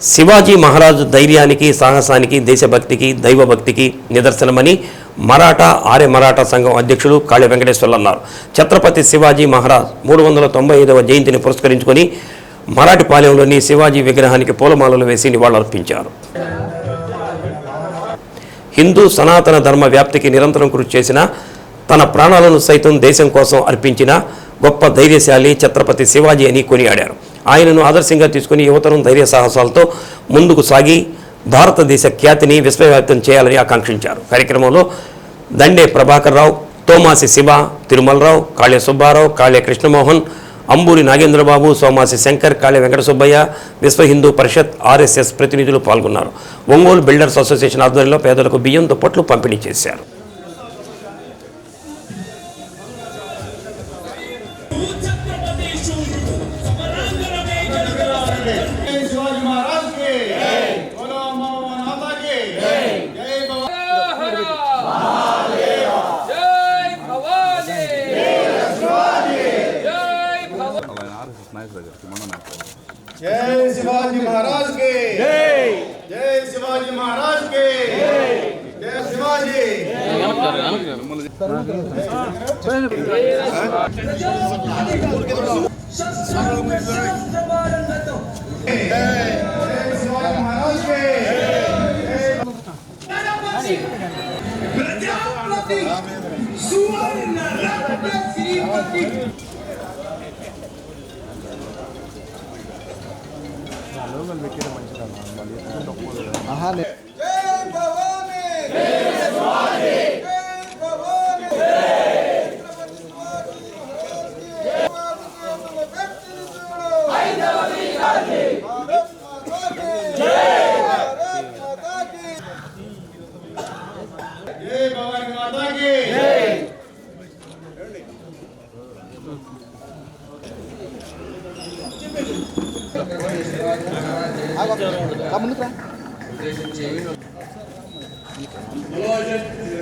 శివాజీ మహారాజు ధైర్యానికి సాహసానికి దేశభక్తికి దైవభక్తికి నిదర్శనమని మరాఠా ఆర్య మరాఠా సంఘం అధ్యక్షులు కాళీ వెంకటేశ్వర్లు అన్నారు ఛత్రపతి శివాజీ మహారాజ్ మూడు వందల తొంభై ఐదవ జయంతిని పురస్కరించుకొని మరాఠీపాలెంలోని శివాజీ విగ్రహానికి పూలమాలలు వేసి నివాళులర్పించారు. హిందూ సనాతన ధర్మ వ్యాప్తికి నిరంతరం కృషి చేసిన తన ప్రాణాలను సైతం దేశం కోసం అర్పించిన గొప్ప ధైర్యశాలి ఛత్రపతి శివాజీ అని కొనియాడారు. ఆయనను ఆదర్శంగా తీసుకుని యువతరం ధైర్య సాహసాలతో ముందుకు సాగి భారతదేశ ఖ్యాతిని విశ్వవ్యాప్తం చేయాలని ఆకాంక్షించారు. కార్యక్రమంలో దండే ప్రభాకర్ రావు తోమాసి శివ తిరుమలరావు కాళే సుబ్బారావు కాళే కృష్ణమోహన్ అంబూరి నాగేంద్రబాబు సోమాసి శంకర్ కాళే వెంకట సుబ్బయ్య విశ్వ హిందూ పరిషత్ ఆర్ఎస్ఎస్ ప్రతినిధులు పాల్గొన్నారు. ఒంగోలు బిల్డర్స్ అసోసియేషన్ ఆధ్వర్యంలో పేదలకు బియ్యంతో పట్లు పంపిణీ చేశారు. శివాజీ మహారాజ్కి బోలో మాతా కి జై జై శివాజీ మహారాజ్కి Shivaji Maharaj Shivaji. Amin. Suara rakyat ini. Kalau melihat macam mana.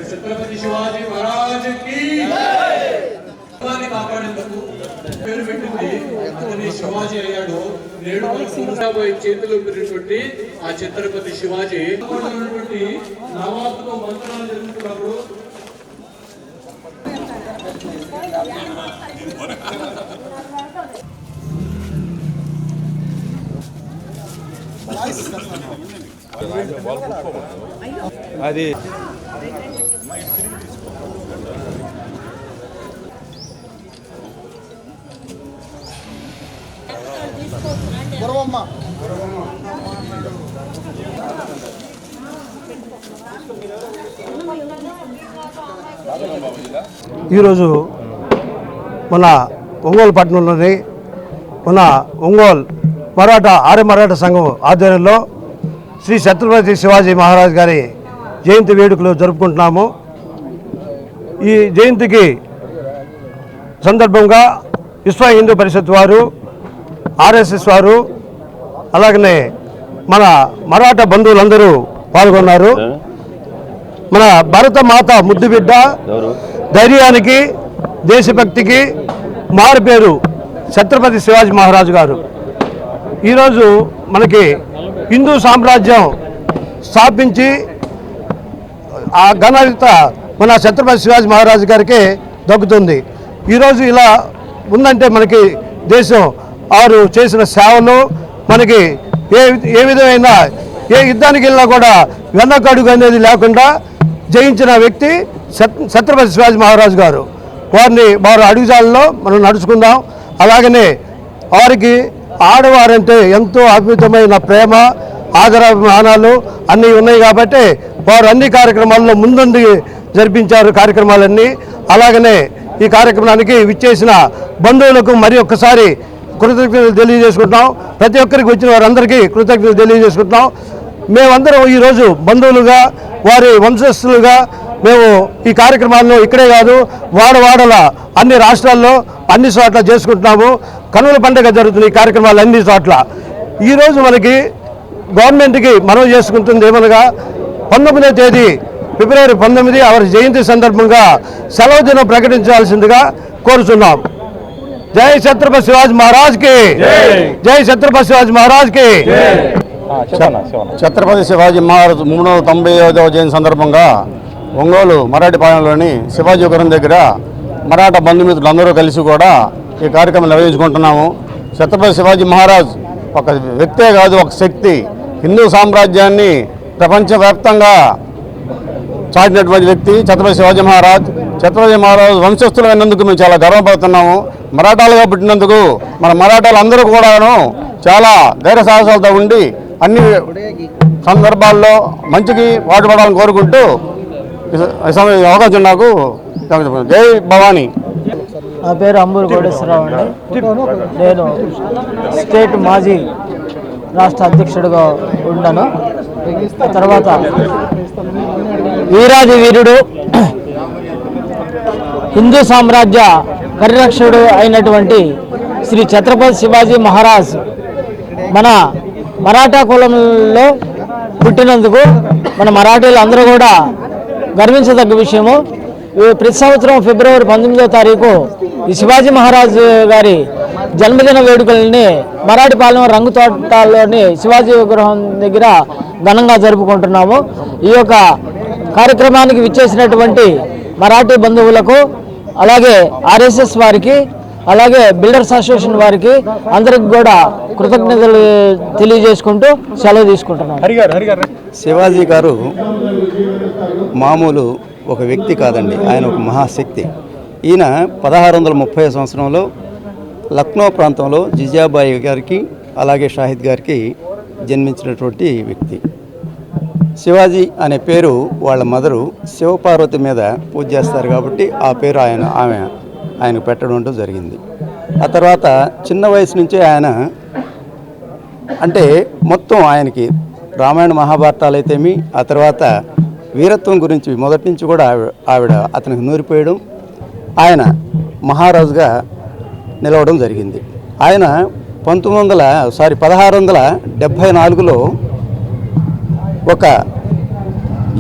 Chhatrapati Shivaji Maharaj కాపాడేందుకు పేరు పెట్టింది అతని శివాజీ అయ్యాడు నేడు మనకు చేతిలో చేతులు ఆ ఛత్రపతి శివాజీ ఉన్నటువంటి నవాబుతో మంత్రాలు జరుగుతున్నప్పుడు ఈరోజు మన ఒంగోలు పట్టణంలోని మన ఒంగోలు మరాఠా ఆర్య మరాఠా సంఘం ఆధ్వర్యంలో శ్రీ ఛత్రపతి శివాజీ మహారాజ్ గారి జయంతి వేడుకలు జరుపుకుంటున్నాము. ఈ జయంతికి సందర్భంగా విశ్వ హిందూ పరిషత్ వారు ఆర్ఎస్ఎస్ వారు అలాగనే మన మరాఠా బంధువులందరూ పాల్గొన్నారు. మన భరత మాత ముద్దు బిడ్డ ధైర్యానికి దేశభక్తికి మారు పేరు ఛత్రపతి శివాజీ మహారాజు గారు. ఈరోజు మనకి హిందూ సామ్రాజ్యం స్థాపించి ఆ ఘనత మన ఛత్రపతి శివాజీ మహారాజు గారికి దక్కుతుంది. ఈరోజు ఇలా ఉందంటే మనకి దేశం వారు చేసిన సేవలు మనకి ఏ ఏ విధమైన ఏ యుద్ధానికి వెళ్ళినా కూడా వెన్నకడుగు అనేది లేకుండా జయించిన వ్యక్తి ఛత్రపతి శివాజీ మహారాజు గారు. వారిని వారు అడుగుజాలలో మనం నడుచుకుందాం. అలాగనే వారికి ఆడవారంటే ఎంతో అద్భుతమైన ప్రేమ ఆదరాభిమానాలు అన్నీ ఉన్నాయి కాబట్టి వారు అన్ని కార్యక్రమాల్లో ముందుండి జరిపించారు కార్యక్రమాలన్నీ. అలాగనే ఈ కార్యక్రమానికి విచ్చేసిన బంధువులకు మరి ఒక్కసారి కృతజ్ఞతలు తెలియజేసుకుంటున్నాం. ప్రతి ఒక్కరికి వచ్చిన వారందరికీ కృతజ్ఞతలు తెలియజేసుకుంటున్నాం. మేమందరం ఈరోజు బంధువులుగా వారి వంశస్థులుగా మేము ఈ కార్యక్రమాలను ఇక్కడే కాదు వాడవాడల అన్ని రాష్ట్రాల్లో అన్ని చోట్ల చేసుకుంటున్నాము. కనుల పండుగ జరుగుతుంది ఈ కార్యక్రమాలు అన్ని చోట్ల. ఈరోజు మనకి గవర్నమెంట్కి మనం చేసుకుంటుంది ఏమనగా పంతొమ్మిదవ తేదీ ఫిబ్రవరి పంతొమ్మిది వారి జయంతి సందర్భంగా సెలవు దినం ప్రకటించాల్సిందిగా కోరుచున్నాం. జై ఛత్రపతి శివాజీ మహారాజ్కి జై ఛత్రపతి శివాజీ మహారాజ్కి ఛత్రపతి శివాజీ మహారాజ్ మూడు వందల తొంభై ఐదవ జయంతి సందర్భంగా ఒంగోలు మరాఠీపాలెంలోని శివాజీపురం దగ్గర మరాఠా బంధుమిత్రులందరూ కలిసి కూడా ఈ కార్యక్రమం నిర్వహించుకుంటున్నాము. ఛత్రపతి శివాజీ మహారాజ్ ఒక వ్యక్తే కాదు ఒక శక్తి. హిందూ సామ్రాజ్యాన్ని ప్రపంచవ్యాప్తంగా చాటినటువంటి వ్యక్తి ఛత్రపతి శివాజీ మహారాజ్. ఛత్రపతి మహారాజ్ వంశస్థులు అయినందుకు మేము చాలా గర్వపడుతున్నాము. మరాఠాలుగా పుట్టినందుకు మన మరాఠాలు అందరూ కూడాను చాలా ధైర్య సాహసాలతో ఉండి అన్ని సందర్భాల్లో మంచికి పాటుపడాలని కోరుకుంటూ అవకాశం నాకు జై భవానీ. నా పేరు అంబూరు కోటేశ్వరరావు అండి. నేను స్టేట్ మాజీ రాష్ట్ర అధ్యక్షుడిగా ఉంటాను తర్వాత వీరాది వీరుడు హిందూ సామ్రాజ్య పరిరక్షకుడు అయినటువంటి శ్రీ ఛత్రపతి శివాజీ మహారాజ్ మన మరాఠా కులంలో పుట్టినందుకు మన మరాఠీలు అందరూ కూడా గర్వించదగ్గ విషయము. ఈ ప్రతి సంవత్సరం ఫిబ్రవరి పంతొమ్మిదో తారీఖు ఈ శివాజీ మహారాజ్ గారి జన్మదిన వేడుకల్ని మరాఠీపాలెం రంగు తోటలోని శివాజీ విగ్రహం దగ్గర ఘనంగా జరుపుకుంటున్నాము. ఈ యొక్క కార్యక్రమానికి విచ్చేసినటువంటి మరాఠీ బంధువులకు అలాగే ఆర్ఎస్ఎస్ వారికి అలాగే బిల్డర్స్ అసోసియేషన్ వారికి అందరికి కూడా కృతజ్ఞతలు తెలియజేసుకుంటూ సెలవు తీసుకుంటున్నాను శివాజీ గారు మామూలు ఒక వ్యక్తి కాదండి. ఆయన ఒక మహాశక్తి. ఈయన పదహారు వందల ముప్పై సంవత్సరంలో లక్నో ప్రాంతంలో జిజాబాయి గారికి అలాగే షాహిద్ గారికి జన్మించినటువంటి వ్యక్తి. శివాజీ అనే పేరు వాళ్ళ మదరు శివపార్వతి మీద పూజ చేస్తారు కాబట్టి ఆ పేరు ఆయన ఆమె ఆయనకు పెట్టడం జరిగింది. ఆ తర్వాత చిన్న వయసు నుంచే ఆయన అంటే మొత్తం ఆయనకి రామాయణ మహాభారతాలు అయితేమి ఆ తర్వాత వీరత్వం గురించి మొదటి నుంచి కూడా ఆవిడ అతనికి నూరిపోయడం ఆయన మహారాజుగా నిలవడం జరిగింది. ఆయన పంతొమ్మిది వందల సారీ పదహారు వందల డెబ్భై నాలుగులో ఒక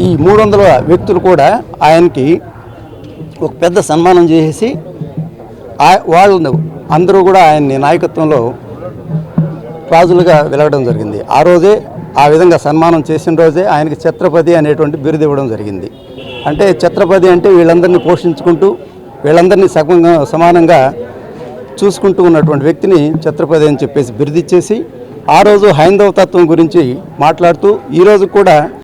ఈ మూడు వందల వ్యక్తులు కూడా ఆయనకి ఒక పెద్ద సన్మానం చేసి ఆ- వాళ్ళు అందరూ కూడా ఆయన్ని నాయకత్వంలో రాజులుగా వెలగడం జరిగింది. ఆ రోజే ఆ విధంగా సన్మానం చేసిన రోజే ఆయనకి ఛత్రపతి అనేటువంటి బిరుదు ఇవ్వడం జరిగింది. అంటే ఛత్రపతి అంటే వీళ్ళందరినీ పోషించుకుంటూ వీళ్ళందరినీ సగంగా సమానంగా చూసుకుంటూ ఉన్నటువంటి వ్యక్తిని ఛత్రపతి అని చెప్పేసి బిరుదిచ్చేసి ఆ రోజు హైందవ తత్వం గురించి మాట్లాడుతూ ఈరోజు కూడా